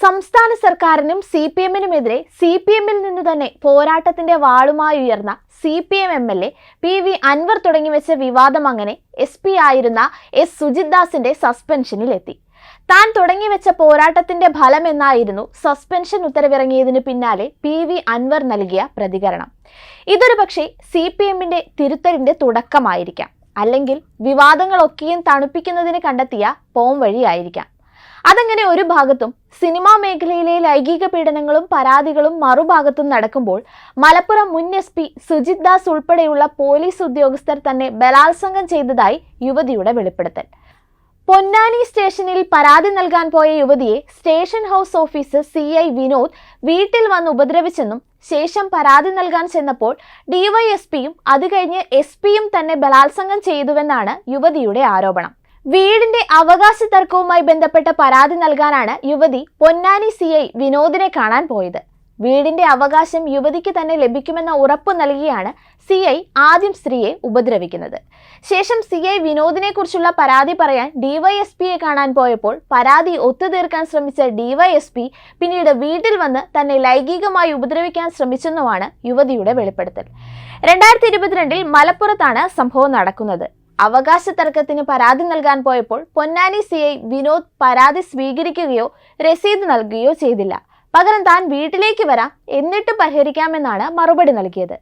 സംസ്ഥാന സർക്കാരിനും C P എമ്മിനുമെതിരെ സി പി എമ്മിൽ നിന്ന് തന്നെ പോരാട്ടത്തിന്റെ വാളുമായി ഉയർന്ന C P M M L A P V Anvar തുടങ്ങി വെച്ച വിവാദം അങ്ങനെ എസ് പി ആയിരുന്ന എസ് സുജിത് ദാസിന്റെ സസ്പെൻഷനിലെത്തി. താൻ തുടങ്ങിവെച്ച പോരാട്ടത്തിന്റെ ഫലമെന്നായിരുന്നു സസ്പെൻഷൻ ഉത്തരവിറങ്ങിയതിനു പിന്നാലെ പി വി അൻവർ നൽകിയ പ്രതികരണം. ഇതൊരു പക്ഷേ സി പി എമ്മിന്റെ തിരുത്തലിന്റെ തുടക്കമായിരിക്കാം. അല്ലെങ്കിൽ വിവാദങ്ങളൊക്കെയും തണുപ്പിക്കുന്നതിന് കണ്ടെത്തിയ പോം വഴിയായിരിക്കാം അതങ്ങനെ ഒരു ഭാഗത്തും സിനിമാ മേഖലയിലെ ലൈംഗിക പീഡനങ്ങളും പരാതികളും മറുഭാഗത്തും നടക്കുമ്പോൾ മലപ്പുറം മുൻ എസ് പി സുജിത് ദാസ് ഉൾപ്പെടെയുള്ള പോലീസ് ഉദ്യോഗസ്ഥർ തന്നെ ബലാത്സംഗം ചെയ്തതായി യുവതിയുടെ വെളിപ്പെടുത്തൽ. പൊന്നാനി സ്റ്റേഷനിൽ പരാതി നൽകാൻ പോയ യുവതിയെ station house officer C I Vinod വീട്ടിൽ വന്ന് ഉപദ്രവിച്ചെന്നും ശേഷം പരാതി നൽകാൻ ചെന്നപ്പോൾ ഡിവൈഎസ്പിയും അത് കഴിഞ്ഞ് എസ് പിയും തന്നെ ബലാത്സംഗം ചെയ്തുവെന്നാണ് യുവതിയുടെ ആരോപണം. വീടിന്റെ അവകാശ തർക്കവുമായി ബന്ധപ്പെട്ട പരാതി നൽകാനാണ് യുവതി പൊന്നാനി സി ഐ വിനോദിനെ കാണാൻ പോയത്. വീടിന്റെ അവകാശം യുവതിക്ക് തന്നെ ലഭിക്കുമെന്ന ഉറപ്പ് നൽകിയാണ് സി ഐ ആദ്യം സ്ത്രീയെ ഉപദ്രവിക്കുന്നത്. ശേഷം സി ഐ വിനോദിനെ കുറിച്ചുള്ള പരാതി പറയാൻ ഡിവൈഎസ്പിയെ കാണാൻ പോയപ്പോൾ പരാതി ഒത്തുതീർക്കാൻ ശ്രമിച്ച ഡിവൈഎസ്പി പിന്നീട് വീട്ടിൽ വന്ന് തന്നെ ലൈംഗികമായി ഉപദ്രവിക്കാൻ ശ്രമിച്ചെന്നുമാണ് യുവതിയുടെ വെളിപ്പെടുത്തൽ. രണ്ടായിരത്തി ഇരുപത്തിരണ്ടിൽ മലപ്പുറത്താണ് സംഭവം നടക്കുന്നത്. അവകാശ തർക്കത്തിന് പരാതി നൽകാൻ പോയപ്പോൾ പൊന്നാനി സി ഐ വിനോദ് പരാതി സ്വീകരിക്കുകയോ രസീത് നൽകുകയോ ചെയ്തില്ല. പകരം താൻ വീട്ടിലേക്ക് വരാം എന്നിട്ട് പരിഹരിക്കാമെന്നാണ് മറുപടി നൽകിയത്.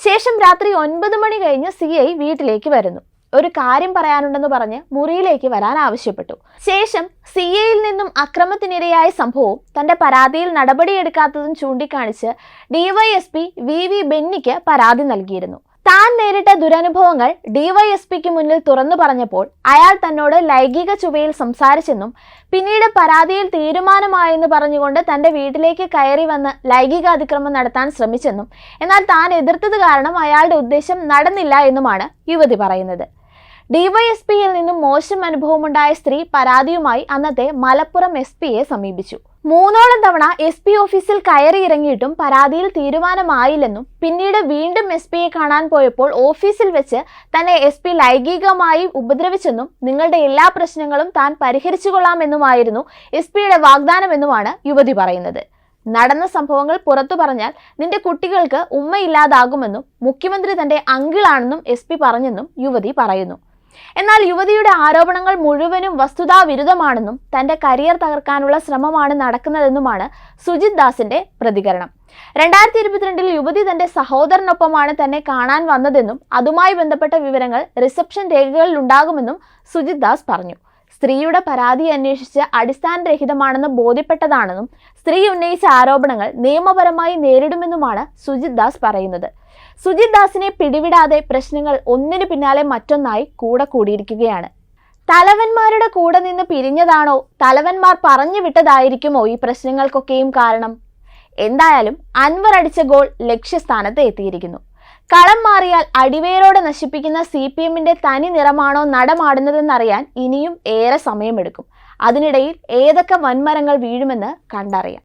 ശേഷം രാത്രി ഒൻപത് മണി കഴിഞ്ഞ് സി ഐ വീട്ടിലേക്ക് വരുന്നു. ഒരു കാര്യം പറയാനുണ്ടെന്ന് പറഞ്ഞ് മുറിയിലേക്ക് വരാൻ ആവശ്യപ്പെട്ടു. ശേഷം സി എയിൽ നിന്നും അക്രമത്തിനിരയായ സംഭവവും തന്റെ പരാതിയിൽ നടപടിയെടുക്കാത്തതും ചൂണ്ടിക്കാണിച്ച് ഡിവൈഎസ്പി വി വി ബെന്നിക്ക് പരാതി നൽകിയിരുന്നു. താൻ നേരിട്ട ദുരനുഭവങ്ങൾ ഡിവൈഎസ്പിക്ക് മുന്നിൽ തുറന്നു പറഞ്ഞപ്പോൾ അയാൾ തന്നോട് ലൈംഗിക ചുവയിൽ സംസാരിച്ചെന്നും പിന്നീട് പരാതിയിൽ തീരുമാനമായെന്ന് പറഞ്ഞുകൊണ്ട് തന്റെ വീട്ടിലേക്ക് കയറി വന്ന് ലൈംഗിക അതിക്രമം നടത്താൻ ശ്രമിച്ചെന്നും എന്നാൽ താൻ എതിർത്തത് കാരണം അയാളുടെ ഉദ്ദേശം നടന്നില്ല എന്നുമാണ് യുവതി പറയുന്നത്. ഡിവൈഎസ്പിയിൽ നിന്നും മോശം അനുഭവമുണ്ടായ സ്ത്രീ പരാതിയുമായി അന്നത്തെ മലപ്പുറം എസ് പിയെ സമീപിച്ചു. മൂന്നോളം തവണ എസ് പി ഓഫീസിൽ കയറി ഇറങ്ങിയിട്ടും പരാതിയിൽ തീരുമാനമായില്ലെന്നും പിന്നീട് വീണ്ടും എസ് പിയെ കാണാൻ പോയപ്പോൾ ഓഫീസിൽ വെച്ച് തന്നെ എസ് പി ലൈംഗികമായി ഉപദ്രവിച്ചെന്നും നിങ്ങളുടെ എല്ലാ പ്രശ്നങ്ങളും താൻ പരിഹരിച്ചുകൊള്ളാമെന്നുമായിരുന്നു എസ് പിയുടെ വാഗ്ദാനമെന്നുമാണ് യുവതി പറയുന്നത്. നടന്ന സംഭവങ്ങൾ പുറത്തു പറഞ്ഞാൽ നിന്റെ കുട്ടികൾക്ക് ഉമ്മയില്ലാതാകുമെന്നും മുഖ്യമന്ത്രി തന്റെ അങ്കിളാണെന്നും എസ് പി പറഞ്ഞെന്നും യുവതി പറയുന്നു. എന്നാൽ യുവതിയുടെ ആരോപണങ്ങൾ മുഴുവനും വസ്തുതാവിരുദ്ധമാണെന്നും തന്റെ കരിയർ തകർക്കാനുള്ള ശ്രമമാണ് നടക്കുന്നതെന്നുമാണ് സുജിത് ദാസിന്റെ പ്രതികരണം. രണ്ടായിരത്തി ഇരുപത്തിരണ്ടിൽ യുവതി തന്റെ സഹോദരനൊപ്പമാണ് തന്നെ കാണാൻ വന്നതെന്നും അതുമായി ബന്ധപ്പെട്ട വിവരങ്ങൾ റിസപ്ഷൻ രേഖകളിൽ ഉണ്ടാകുമെന്നും സുജിത് ദാസ് പറഞ്ഞു. സ്ത്രീയുടെ പരാതി അന്വേഷിച്ച് അടിസ്ഥാനരഹിതമാണെന്ന് ബോധ്യപ്പെട്ടതാണെന്നും സ്ത്രീ ഉന്നയിച്ച ആരോപണങ്ങൾ നിയമപരമായി നേരിടുമെന്നുമാണ് സുജിത് ദാസ് പറയുന്നത്. സുജിത് ദാസിനെ പിടിവിടാതെ പ്രശ്നങ്ങൾ ഒന്നിനു പിന്നാലെ മറ്റൊന്നായി കൂടെ കൂടിയിരിക്കുകയാണ്. തലവന്മാരുടെ കൂടെ നിന്ന് പിരിഞ്ഞതാണോ? തലവന്മാർ പറഞ്ഞു വിട്ടതായിരിക്കുമോ ഈ പ്രശ്നങ്ങൾക്കൊക്കെയും കാരണം? എന്തായാലും അൻവർ അടിച്ച ഗോൾ ലക്ഷ്യസ്ഥാനത്ത് എത്തിയിരിക്കുന്നു. കളം മാറിയാൽ അടിവേരോടെ നശിപ്പിക്കുന്ന സി പി എമ്മിന്റെ തനി നിറമാണോ നടമാടുന്നതെന്നറിയാൻ ഇനിയും ഏറെ സമയമെടുക്കും. അതിനിടയിൽ ഏതൊക്കെ വൻമരങ്ങൾ വീഴുമെന്ന് കണ്ടറിയാം.